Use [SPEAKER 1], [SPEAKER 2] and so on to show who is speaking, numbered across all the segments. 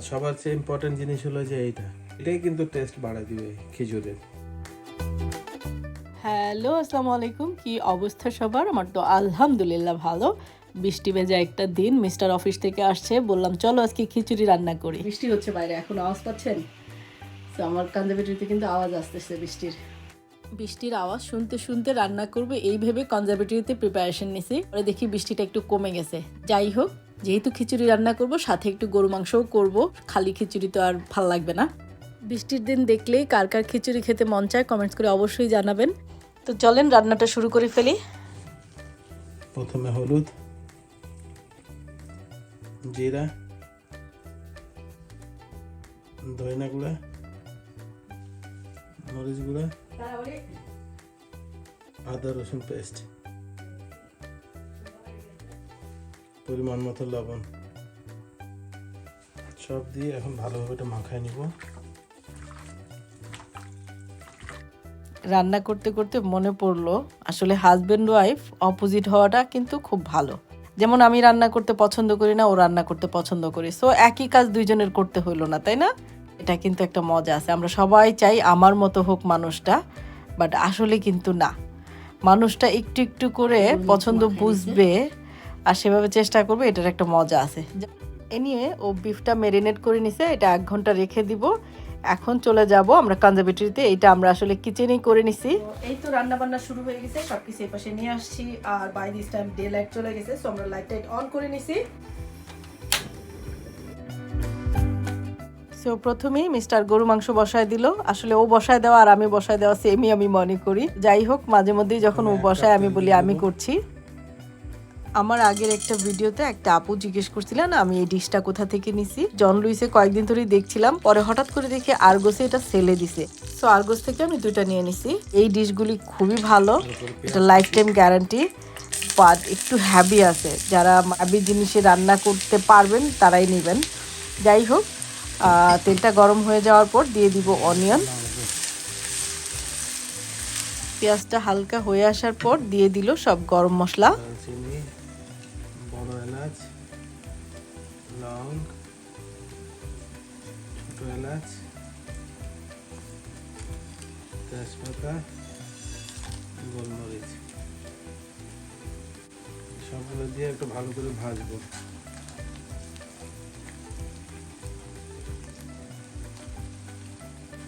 [SPEAKER 1] আর সবার চেয়ে ইম্পর্টেন্ট জিনিস হলো যে এইটা। এটাই কিন্তু টেস্ট বাড়ায় দিবে খিচুড়ির
[SPEAKER 2] হ্যালো আসসালামু আলাইকুম। কি অবস্থা সবার? আমার তো আলহামদুলিল্লাহ ভালো। বৃষ্টি ভেজা একটা দিন মিস্টার অফিস থেকে আসছে। বললাম চলো আজকে খিচুড়ি রান্না করি। বৃষ্টি হচ্ছে বাইরে এখন আওয়াজ পাচ্ছেন? তো আমার কনজারভেটরিতে কিন্তু আওয়াজ আসতেছে বৃষ্টির। বৃষ্টির আওয়াজ শুনতে শুনতে রান্না করবে। এই ভেবে কনজারভেটরিতে প্রিপারেশন নিছি। পরে দেখি বৃষ্টিটা একটু কমে গেছে। যাই হোক যেহেতু খিচুড়ি রান্না করব সাথে একটু গরু মাংসও করব। খালি খিচুড়ি তো আর ভালো লাগবে না। বৃষ্টির দিন দেখলেই কার কার খিচুড়ি খেতে মন চায় কমেন্টস করে অবশ্যই জানাবেন। তো চলেন রান্নাটা শুরু করে ফেলি।
[SPEAKER 1] প্রথমে হলুদ জিরা ধনিয়া গুঁড়া মরিচ গুঁড়া আদা রসুন পেস্ট। পরিমাণ মতো লবণ। সব দিয়ে এখন ভালোভাবে এটা মাখায় নিব।
[SPEAKER 2] রান্না করতে করতে মনে পড়ল আসলে হাজব্যান্ড ওয়াইফ অপোজিট হওয়াটা কিন্তু খুব ভালো। যেমন আমি রান্না করতে পছন্দ করি না ও রান্না করতে পছন্দ করি। সো একই কাজ দুইজনের করতে হইল না তাই না? এটা কিন্তু একটা মজা আছে। আমরা সবাই চাই আমার মতো হোক মানুষটা বাট আসলে কিন্তু না। মানুষটা একটু একটু করে পছন্দ বুঝবে। আর সেভাবে চেষ্টা করবে এটার একটা মজা আছে। এ নিয়ে ও বিফটা মেরিনেট করে নিছে এটা এক ঘণ্টা রেখে দিব। এখন চলে যাব আমরা কনজারভেটরিতে এটা আমরা আসলে কিচেনেই করে নিছি। এই তো রান্না বান্না শুরু হয়ে গেছে সবকিছু এই পাশে নিয়ে আসছি আর by this time daylight চলে গেছে সো আমরা লাইট টাইট অন করে নিছি। সো প্রথমেই মিস্টার গরু মাংস বসায় দিল। আসলে ও বসায় দেওয়া আর আমি বসায় দেওয়া সেমই আমি মনে করি। যাই হোক মাঝে মধ্যেই যখন ও বসায় আমি বলি আমি করছি। আমার আগের একটা ভিডিওতে একটা আপু জিজ্ঞেস করছিলেন, আমি এই ডিশটা কোথা থেকে নিছি? জন লুইসে কয়েকদিন ধরেই দেখছিলাম, পরে হঠাৎ করে দেখি আর্গোসে এটা সেলে দিছে। সো আর্গোস থেকে আমি দুইটা নিয়ে নিছি। এই ডিশগুলি খুবই ভালো, এটা লাইফ টাইম গ্যারান্টি বাট একটু হ্যাবি আছে। যারা হ্যাবি জিনিসে রান্না করতে পারবেন, তারাই নেবেন। যাই হোক তেলটা গরম হয়ে যাওয়ার পর দিয়ে দিব অনিয়ন পেঁয়াজটা হালকা হয়ে আসার পর দিয়ে দিল সব গরম মশলা।
[SPEAKER 1] বড় এলাচ লং ছোট এলাচ তেজপাতা গোলমরিচ সবগুলো দিয়ে একটু ভালো করে ভাজবো।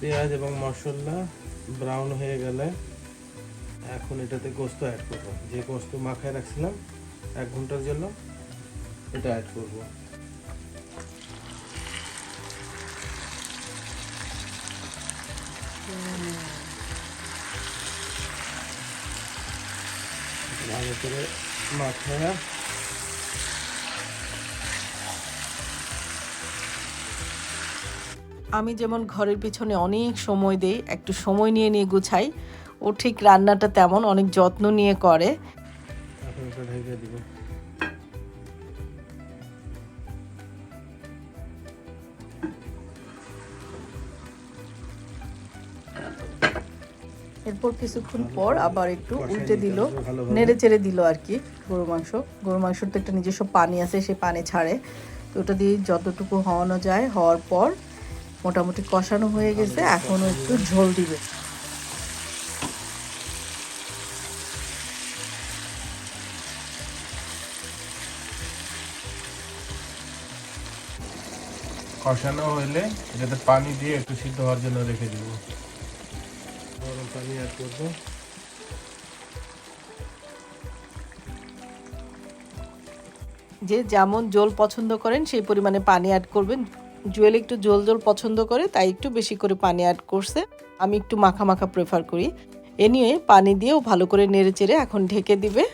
[SPEAKER 1] পেঁয়াজ এবং মশলা ব্রাউন হয়ে গেলে এখন এটাতে গোস্ত অ্যাড করব। যে গোস্ত মাখায় রাখছিলাম, এক ঘণ্টার জন্য এটা অ্যাড করব। ভালো করে মাখায়।
[SPEAKER 2] আমি যেমন ঘরের পিছনে অনেক সময় দেই একটু সময় নিয়ে নিয়ে গুছাই ও ঠিক রান্নাটা তেমন অনেক যত্ন নিয়ে করে।
[SPEAKER 1] ঢেকে দিব।
[SPEAKER 2] এরপর কিছুক্ষণ পর আবার একটু উল্টে দিল, নেড়ে চেড়ে দিল আর কি গরু মাংস। গরু মাংসর তো একটা নিজস্ব পানি আছে সেই পানি ছাড়ে। তো ওটা দিয়ে যতটুকু হওয়ানো যায়, হওয়ার পর মোটামুটি কষানো হয়ে গেছে, এখনও একটু ঝোল দিবে।
[SPEAKER 1] কষানো হইলে এটাতে পানি দিয়ে একটু সিদ্ধ হওয়ার জন্য রেখে দিব। পানি অ্যাড
[SPEAKER 2] যে যেমন জল পছন্দ করেন, সেই পরিমাণে পানি অ্যাড করবেন। জুয়েল একটু জল জল পছন্দ করে, তাই একটু বেশি করে পানি অ্যাড করছে। আমি একটু মাখা মাখা প্রেফার করি। এ নিয়ে পানি দিয়েও ভালো করে নেড়ে চেড়ে এখন ঢেকে দিবে।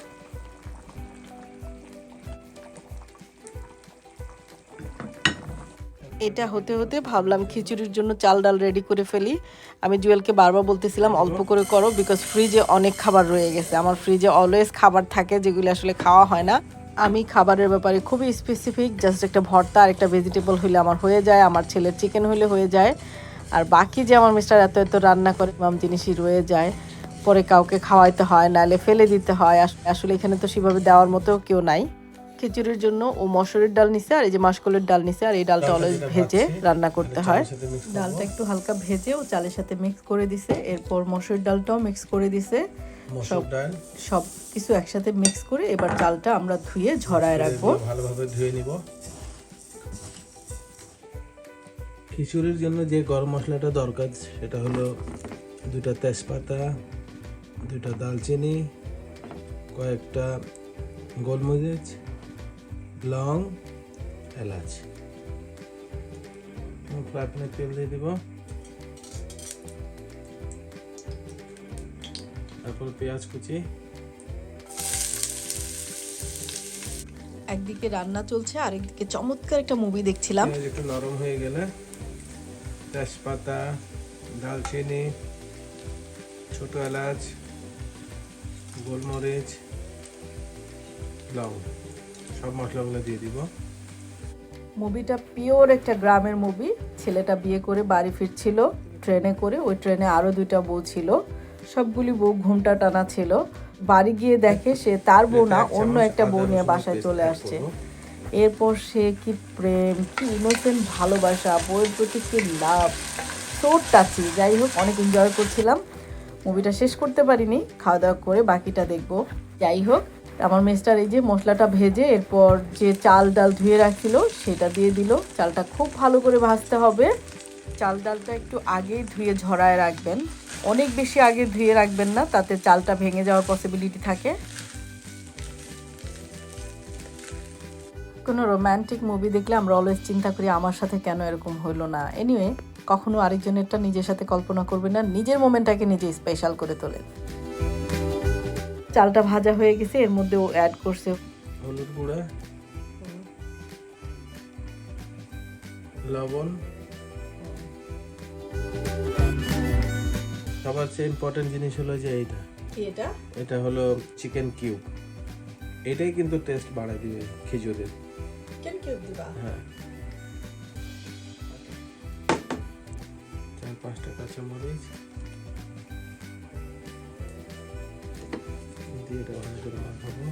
[SPEAKER 2] এটা হতে হতে ভাবলাম খিচুড়ির জন্য চাল ডাল রেডি করে ফেলি। আমি জুয়েলকে বারবার বলতেছিলাম, অল্প করে করো বিকজ ফ্রিজে অনেক খাবার রয়ে গেছে। আমার ফ্রিজে অলওয়েজ খাবার থাকে যেগুলি আসলে খাওয়া হয় না। আমি খাবারের ব্যাপারে খুবই স্পেসিফিক জাস্ট একটা ভর্তা আর একটা ভেজিটেবল হইলে আমার হয়ে যায়, আমার ছেলের চিকেন হইলে হয়ে যায়। আর বাকি যে আমার মিস্টার এত এত রান্না করে মাম জিনিসই রয়ে যায়। পরে কাউকে খাওয়াইতে হয় নাহলে ফেলে দিতে হয়। আসলে এখানে তো সেভাবে দেওয়ার মতো কেউ নাই। খিচুড়ির জন্য ও মসুরের ডাল নিছে আর এই যে মাসকলের ডাল নিছে আর এই ডালটা অলওয়েজ ভেজে রান্না করতে হয়। ডালটা একটু হালকা ভেজে ও চালের সাথে মিক্স করে দিছে। এরপর মসুর ডালটাও মিক্স করে দিছে।
[SPEAKER 1] ডাল।
[SPEAKER 2] সব কিছু একসাথে মিক্স করে এবার চালটা আমরা ধুয়ে ঝরায় রাখব।
[SPEAKER 1] ভালোভাবে ধুয়ে নিব। খিচুড়ির জন্য যে গরম মশলাটা দরকার সেটা হলো দুটা তেজপাতা দুটা দালচিনি কয়েকটা গোলমরিচ লং এলাচ। ফ্রাই প্যানে তেল দিয়ে দিব। তারপর পেঁয়াজ কুচি।
[SPEAKER 2] একদিকে রান্না চলছে আরেকদিকে চমৎকার একটা মুভি দেখছিলাম।
[SPEAKER 1] একটু নরম হয়ে গেলে তেজপাতা দালচিনি ছোট এলাচ গোলমরিচ লং সব মশলাগুলো দিয়ে দিব।
[SPEAKER 2] মুভিটা পিওর একটা গ্রামের মুভি। ছেলেটা বিয়ে করে বাড়ি ফিরছিল ট্রেনে করে। ওই ট্রেনে আরও দুইটা বউ ছিল। সবগুলি বউ ঘুমটা টানা ছিল। বাড়ি গিয়ে দেখে সে তার বউ না অন্য একটা বউ নিয়ে বাসায় চলে আসছে। এরপর সে কি প্রেম কি ইনোসেন্ট ভালোবাসা বইয়ের প্রতি কি লাভ সো টাচি যাই হোক অনেক এনজয় করছিলাম। মুভিটা শেষ করতে পারিনি। খাওয়া দাওয়া করে বাকিটা দেখব। যাই হোক আমার মিস্টার এই যে মশলাটা ভেজে এরপর যে চাল ডাল ধুয়ে রাখছিল, সেটা দিয়ে দিল। চালটা খুব ভালো করে ভাজতে হবে। চাল ডালটা একটু আগেই ধুয়ে ঝরায় রাখবেন। অনেক বেশি আগে ধুয়ে রাখবেন না, তাতে চালটা ভেঙে যাওয়ার পসিবিলিটি থাকে। কোনো রোমান্টিক মুভি দেখলে আমরা অলওয়েজ চিন্তা করি, আমার সাথে কেন এরকম হইল না। এনিওয়ে কখনো আরেকজনেরটা নিজের সাথে কল্পনা করবেন না, নিজের মোমেন্টটাকে নিজে স্পেশাল করে তোলেন। চালটা ভাজা হয়ে গেছে এর মধ্যে ও অ্যাড করছে।
[SPEAKER 1] হলুদ গুঁড়া লবণ। সবার চেয়ে ইম্পর্টেন্ট জিনিস হলো যে এইটা।
[SPEAKER 2] কি এটা?
[SPEAKER 1] এটা হলো চিকেন কিউব এটাই কিন্তু টেস্ট বাড়ায় দিবে খিচুড়ির
[SPEAKER 2] কেন কিউব দিবা?
[SPEAKER 1] হ্যাঁ। চার পাঁচটা কাঁচামরিচ। দিয়ে এটা ভালো করে মাখাবো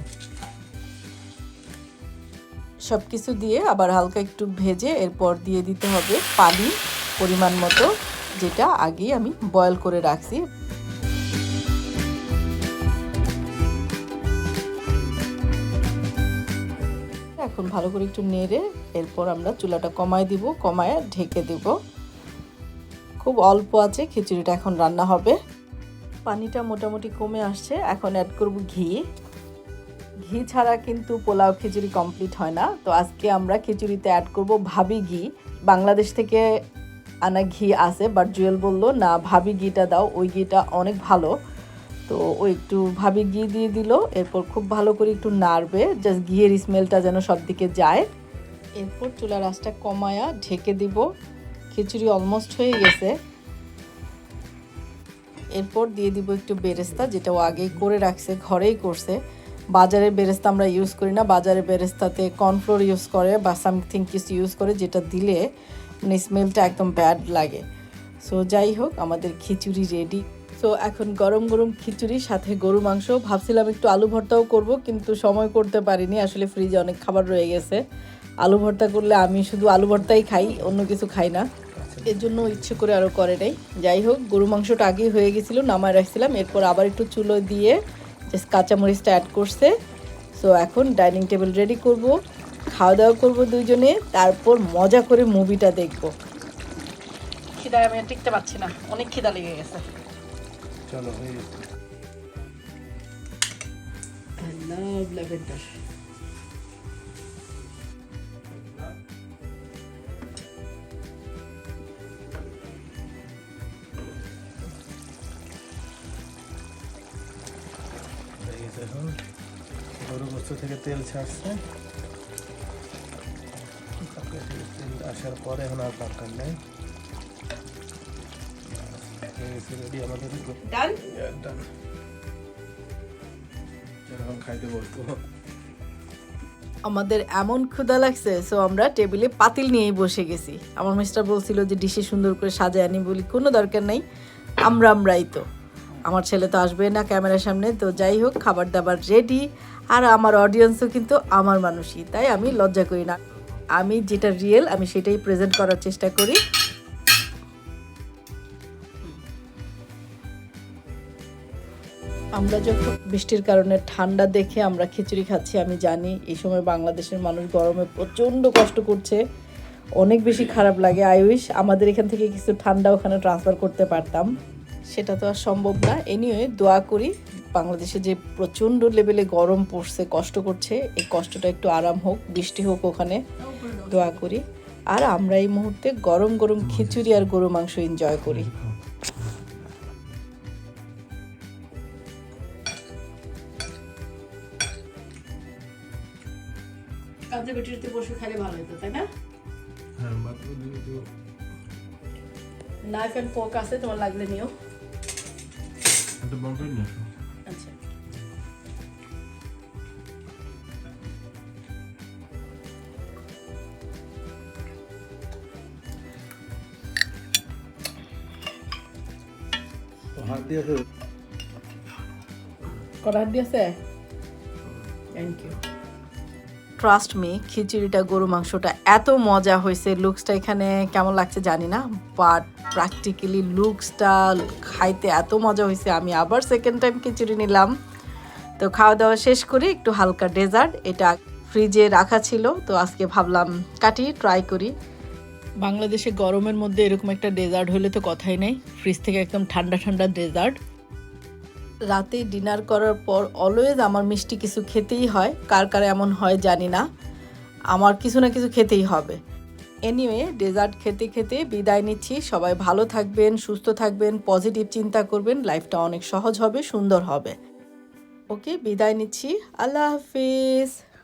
[SPEAKER 2] সব কিছু দিয়ে আবার হালকা একটু ভেজে এরপর দিয়ে দিতে হবে পানি পরিমাণ মতো, যেটা আগেই আমি বয়েল করে রাখছি। এখন ভালো করে একটু নেড়ে এরপর আমরা চুলাটা কমায় দিব, কমায় ঢেকে দিব। খুব অল্প আছে, খিচুড়িটা এখন রান্না হবে। পানিটা মোটামুটি কমে আসছে, এখন অ্যাড করব ঘি। ঘি ছাড়া কিন্তু পোলাও খিচুড়ি কমপ্লিট হয় না। তো আজকে আমরা খিচুড়িতে অ্যাড করব ভাবি ঘি। বাংলাদেশ থেকে আনা ঘি আছে বাট জুয়েল বলল, না, ভাবি ঘিটা দাও, ওই ঘিটা অনেক ভালো। তো ও একটু ভাবি ঘি দিয়ে দিল, এরপর খুব ভালো করে একটু নাড়বে জাস্ট ঘিয়ের স্মেলটা যেন সব দিকে যায়। এরপর চুলার আঁচটা কমায়া ঢেকে দিব। খিচুড়ি অলমোস্ট হয়ে গেছে। এরপর দিয়ে দিব একটু বেরেস্তা, যেটা ও আগেই করে রাখছে, ঘরেই করছে। বাজারের বেরেস্তা আমরা ইউজ করি না। বাজারের বেরেস্তাতে কর্নফ্লোর ইউজ করে বা সামথিং কিছু ইউজ করে যেটা দিলে মানে স্মেলটা একদম ব্যাড লাগে। সো যাই হোক, আমাদের খিচুড়ি রেডি সো এখন গরম গরম খিচুড়ি, সাথে গরু মাংস। ভাবছিলাম একটু আলু ভর্তাও করব, কিন্তু সময় করতে পারিনি। আসলে ফ্রিজে অনেক খাবার রয়ে গেছে। আলু ভর্তা করলে আমি শুধু আলু ভর্তাই খাই, অন্য কিছু খাই না। এর জন্য ইচ্ছে করে আরও করে নাই। যাই হোক গরু মাংসটা আগেই হয়ে গেছিল নামায় রাখছিলাম। এরপর আবার একটু চুলো দিয়ে জাস্ট কাঁচামরিচটা অ্যাড করছে। সো এখন ডাইনিং টেবিল রেডি করব খাওয়া দাওয়া করব দুইজনে তারপর মজা করে মুভিটা দেখব। খিদায় আমি আর টিকতে পারছি না অনেক খিদা লেগে গেছে।
[SPEAKER 1] চলো এই
[SPEAKER 2] I love lavender.
[SPEAKER 1] এখন গরু গোস্ত থেকে তেল ছাড়ছে। তেল আসার পরে এখন আর দরকার নেই। রেডি আমাদের
[SPEAKER 2] ডান
[SPEAKER 1] ডান এখন খাইতে বলব
[SPEAKER 2] আমাদের এমন ক্ষুধা লাগছে সো আমরা টেবিলে পাতিল নিয়েই বসে গেছি। আমার মিস্টার বলছিল যে ডিশে সুন্দর করে সাজায় আনি বলি কোনো দরকার নাই। আমরা আমরাই তো। আমার ছেলে তো আসবে না ক্যামেরার সামনে, তো যাই হোক খাবার দাবার রেডি আর আমার অডিয়েন্সও কিন্তু আমার মানুষই, তাই আমি লজ্জা করি না। আমি যেটা রিয়েল আমি সেটাই প্রেজেন্ট করার চেষ্টা করি। আমরা যখন বৃষ্টির কারণে ঠান্ডা দেখে আমরা খিচুড়ি খাচ্ছি, আমি জানি এই সময় বাংলাদেশের মানুষ গরমে প্রচণ্ড কষ্ট করছে। অনেক বেশি খারাপ লাগে উইশ আমাদের এখান থেকে কিছু ঠান্ডা ওখানে ট্রান্সফার করতে পারতাম। সেটা তো আর সম্ভব না। এনিওয়ে দোয়া করি বাংলাদেশে যে প্রচণ্ড লেভেলে গরম পড়ছে কষ্ট করছে এই কষ্টটা একটু আরাম হোক বৃষ্টি হোক ওখানে দোয়া করি। আর আমরা এই মুহূর্তে গরম গরম খিচুড়ি আর গরু মাংস এনজয় করি। কাঁচা বসে খেলে ভালো হতো তাই না?
[SPEAKER 1] হ্যাঁ মাত্র
[SPEAKER 2] নাইফ অ্যান্ড ফোক আছে তোমার লাগলে নিও।
[SPEAKER 1] একটা বল করে নিয়ে আসো
[SPEAKER 2] আচ্ছা।
[SPEAKER 1] তো হাত দিয়ে আসো
[SPEAKER 2] করার দিয়েছে থ্যাংক ইউ ট্রাস্ট মি খিচুড়িটা, গরু মাংসটা এত মজা হয়েছে। লুকসটা এখানে কেমন লাগছে জানি না বাট প্র্যাকটিক্যালি লুকসটা খাইতে এত মজা হয়েছে। আমি আবার সেকেন্ড টাইম খিচুড়ি নিলাম। তো খাওয়া দাওয়া শেষ করে একটু হালকা ডেজার্ট এটা ফ্রিজে রাখা ছিল। তো আজকে ভাবলাম কাটি ট্রাই করি। বাংলাদেশে গরমের মধ্যে এরকম একটা ডেজার্ট হলে তো কথাই নেই। ফ্রিজ থেকে একদম ঠান্ডা ঠান্ডা ডেজার্ট রাতে ডিনার করার পর অলওয়েজ আমার মিষ্টি কিছু খেতেই হয়। কার কার এমন হয় জানি না। আমার কিছু না কিছু খেতেই হবে। এনিওয়ে ডেজার্ট খেতে খেতে বিদায় নিচ্ছি। সবাই ভালো থাকবেন, সুস্থ থাকবেন পজিটিভ চিন্তা করবেন। লাইফটা অনেক সহজ হবে, সুন্দর হবে। ওকে বিদায় নিচ্ছি। আল্লাহ হাফিজ।